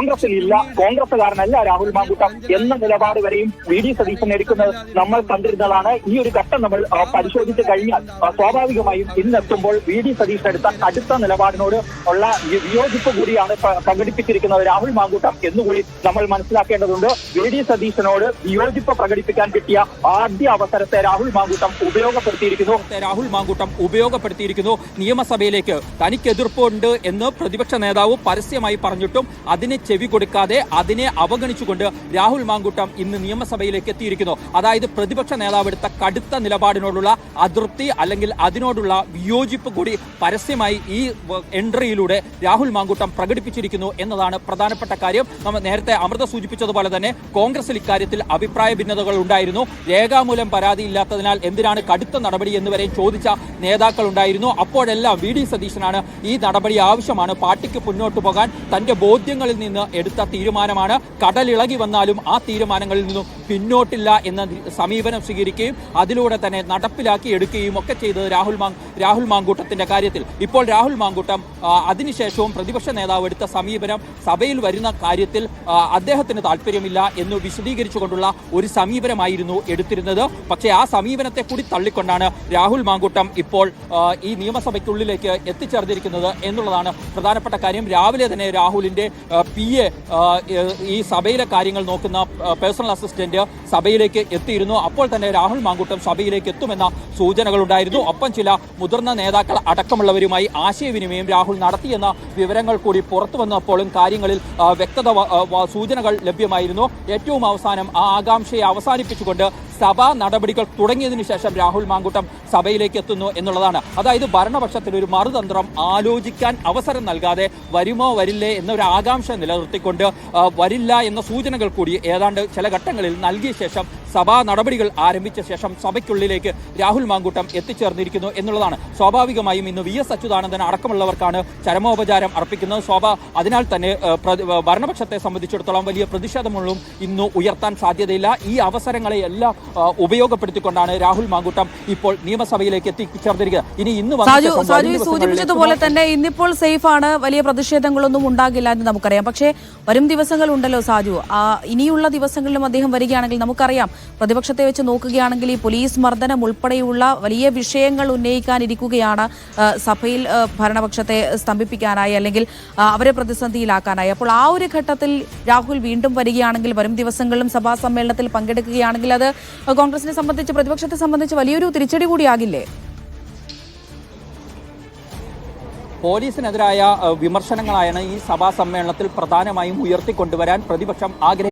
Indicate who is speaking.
Speaker 1: കോൺഗ്രസിൽ ഇല്ല കോൺഗ്രസുകാരനല്ല രാഹുൽ മാങ്കൂട്ടം എന്ന നിലപാട് വരെയും വി ഡി സതീശൻ എടുക്കുന്നത് നമ്മൾ കണ്ടിരുന്നതാണ്. ഈ ഒരു ഘട്ടം നമ്മൾ പരിശോധിച്ചു കഴിഞ്ഞാൽ സ്വാഭാവികമായും ഇന്നെത്തുമ്പോൾ വി ഡി സതീശൻ എടുത്ത കടുത്ത നിലപാടിനോട് ഉള്ള വിയോജിപ്പ് കൂടിയാണ് പ്ര- പ്രകടിപ്പിച്ചിരിക്കുന്നത് രാഹുൽ മാങ്കൂട്ടം എന്നുകൂടി നമ്മൾ മനസ്സിലാക്കേണ്ടതുണ്ട്. വി ഡി സതീശനോട് വിയോജിപ്പ് പ്രകടിപ്പിക്കാൻ കിട്ടിയ ആദ്യ അവസരത്തെ രാഹുൽ മാങ്കൂട്ടം ഉപയോഗപ്പെടുത്തിയിരിക്കുന്നു.
Speaker 2: രാഹുൽ മാങ്കൂട്ടം ഉപയോഗപ്പെടുത്തിയിരിക്കുന്നു. നിയമസഭയിലേക്ക് തനിക്ക് എതിർപ്പുണ്ട് എന്ന് പ്രതിപക്ഷ നേതാവ് പരസ്യമായി പറഞ്ഞിട്ടും അതിനെ ചെവി കൊടുക്കാതെ അതിനെ അവഗണിച്ചുകൊണ്ട് രാഹുൽ മാങ്കുട്ടം ഇന്ന് നിയമസഭയിലേക്ക് എത്തിയിരിക്കുന്നു. അതായത് പ്രതിപക്ഷ നേതാവ് എടുത്ത കടുത്ത നിലപാടിനോടുള്ള അതൃപ്തി അല്ലെങ്കിൽ അതിനോടുള്ള വിയോജിപ്പ് കൂടി പരസ്യമായി ഈ എൻട്രിയിലൂടെ രാഹുൽ മാങ്കുട്ടം പ്രകടിപ്പിച്ചിരിക്കുന്നു എന്നതാണ് പ്രധാനപ്പെട്ട കാര്യം. നമ്മൾ നേരത്തെ അമൃത സൂചിപ്പിച്ചതുപോലെ തന്നെ കോൺഗ്രസിൽ ഇക്കാര്യത്തിൽ അഭിപ്രായ ഭിന്നതകൾ ഉണ്ടായിരുന്നു. രേഖാമൂലം പരാതിയില്ലാത്തതിനാൽ എന്തിനാണ് കടുത്ത നടപടി എന്ന് വരെ ചോദിച്ച നേതാക്കൾ ഉണ്ടായിരുന്നു. അപ്പോഴെല്ലാം വി ഡി സതീശനാണ് ഈ നടപടി ആവശ്യമാണ്. പാർട്ടിക്ക് മുന്നോട്ട് പോകാൻ തന്റെ ബോധ്യങ്ങളിൽ നിന്ന് എടുത്ത തീരുമാനമാണ്. കടലിളകി വന്നാലും ആ തീരുമാനങ്ങളിൽ നിന്നും പിന്നോട്ടില്ല എന്ന സമീപനം സ്വീകരിക്കുകയും അതിലൂടെ തന്നെ നടപ്പിലാക്കി എടുക്കുകയും ഒക്കെ ചെയ്തത് രാഹുൽ രാഹുൽ മാങ്കൂട്ടത്തിന്റെ കാര്യത്തിൽ. ഇപ്പോൾ രാഹുൽ മാങ്കൂട്ടം അതിനുശേഷവും പ്രതിപക്ഷ നേതാവ് എടുത്ത സമീപനം സഭയിൽ വരുന്ന കാര്യത്തിൽ അദ്ദേഹത്തിന് താല്പര്യമില്ല എന്ന് വിശദീകരിച്ചുകൊണ്ടുള്ള ഒരു സമീപനമായിരുന്നു എടുത്തിരുന്നത്. പക്ഷേ ആ സമീപനത്തെ കൂടി തള്ളിക്കൊണ്ടാണ് രാഹുൽ മാങ്കൂട്ടം ഇപ്പോൾ ഈ നിയമസഭയ്ക്കുള്ളിലേക്ക് എത്തിച്ചേർന്നിരിക്കുന്നത് എന്നുള്ളതാണ് പ്രധാനപ്പെട്ട കാര്യം. രാവിലെ തന്നെ രാഹുലിന്റെ പി എ ഈ സഭയിലെ കാര്യങ്ങൾ നോക്കുന്ന പേഴ്സണൽ അസിസ്റ്റന്റ് സഭയിലേക്ക് എത്തിയിരുന്നു. അപ്പോൾ തന്നെ രാഹുൽ മാങ്കൂട്ടം സഭയിലേക്ക് എത്തുമെന്ന സൂചനകളുണ്ടായിരുന്നു. ഒപ്പം ചില മുതിർന്ന നേതാക്കൾ അടക്കമുള്ളവരുമായി ആശയവിനിമയം രാഹുൽ നടത്തിയെന്ന വിവരങ്ങൾ കൂടി പുറത്തു വന്നപ്പോഴും കാര്യങ്ങളിൽ വ്യക്തത സൂചനകൾ ലഭ്യമായിരുന്നു. ഏറ്റവും അവസാനം ആ ആകാംക്ഷയെ അവസാനിപ്പിച്ചുകൊണ്ട് സഭാ നടപടികൾ തുടങ്ങിയതിനു ശേഷം രാഹുൽ മാങ്കുട്ടം സഭയിലേക്ക് എത്തുന്നു എന്നുള്ളതാണ്. അതായത് ഭരണപക്ഷത്തിന് ഒരു മറുതന്ത്രം ആലോചിക്കാൻ അവസരം നൽകാതെ വരുമോ വരില്ലേ എന്നൊരു ആകാംക്ഷ നിലനിർത്തിക്കൊണ്ട് വരില്ല എന്ന സൂചനകൾ കൂടി ഏതാണ്ട് ചില ഘട്ടങ്ങളിൽ നൽകിയ ശേഷം സഭാ നടപടികൾ ആരംഭിച്ച ശേഷം സഭയ്ക്കുള്ളിലേക്ക് രാഹുൽ മാങ്കൂട്ടം എത്തിച്ചേർന്നിരിക്കുന്നു എന്നുള്ളതാണ്. സ്വാഭാവികമായും ഇന്ന് വി എസ് അച്യുതാനന്ദൻ അടക്കമുള്ളവർക്കാണ് ചരമോപചാരം അർപ്പിക്കുന്നത്. സ്വാഭാ അതിനാൽ തന്നെ ഭരണപക്ഷത്തെ സംബന്ധിച്ചിടത്തോളം വലിയ പ്രതിഷേധമൊന്നും ഇന്ന് ഉയർത്താൻ സാധ്യതയില്ല. ഈ അവസരങ്ങളെ എല്ലാം ഉപയോഗപ്പെടുത്തിക്കൊണ്ടാണ് രാഹുൽ മാങ്കൂട്ടം ഇപ്പോൾ നിയമസഭയിലേക്ക് എത്തിച്ചേർന്നിരിക്കുന്നത്. ഇനി ഇന്ന്
Speaker 3: സൂചിപ്പിച്ചതുപോലെ തന്നെ ഇന്നിപ്പോൾ സേഫ് ആണ് വലിയ പ്രതിഷേധങ്ങളൊന്നും ഉണ്ടാകില്ല എന്ന് നമുക്കറിയാം. പക്ഷേ വരും ദിവസങ്ങൾ ഉണ്ടല്ലോ സാജു ഇനിയുള്ള ദിവസങ്ങളിലും അദ്ദേഹം വരികയാണെങ്കിൽ നമുക്കറിയാം. പ്രതിപക്ഷത്തെ വെച്ച് നോക്കുകയാണെങ്കിൽ ഈ പോലീസ് മർദ്ദനം ഉൾപ്പെടെയുള്ള വലിയ വിഷയങ്ങൾ ഉന്നയിക്കാനിരിക്കുകയാണ് സഭയിൽ ഭരണപക്ഷത്തെ സ്തംഭിപ്പിക്കാനായി അല്ലെങ്കിൽ അവരെ പ്രതിസന്ധിയിലാക്കാനായി. അപ്പോൾ ആ ഒരു ഘട്ടത്തിൽ രാഹുൽ വീണ്ടും വരികയാണെങ്കിൽ വരും ദിവസങ്ങളിലും സഭാ സമ്മേളനത്തിൽ പങ്കെടുക്കുകയാണെങ്കിൽ അത് കോൺഗ്രസിനെ സംബന്ധിച്ച് പ്രതിപക്ഷത്തെ സംബന്ധിച്ച് വലിയൊരു തിരിച്ചടി കൂടിയാകില്ലേ
Speaker 2: പോലീസിനെതിരായ വിമർശനങ്ങളായാണ് ഈ സഭാ സമ്മേളനത്തിൽ പ്രധാനമായും ഉയർത്തിക്കൊണ്ടുവരാൻ പ്രതിപക്ഷം ആഗ്രഹിക്കുന്നത്.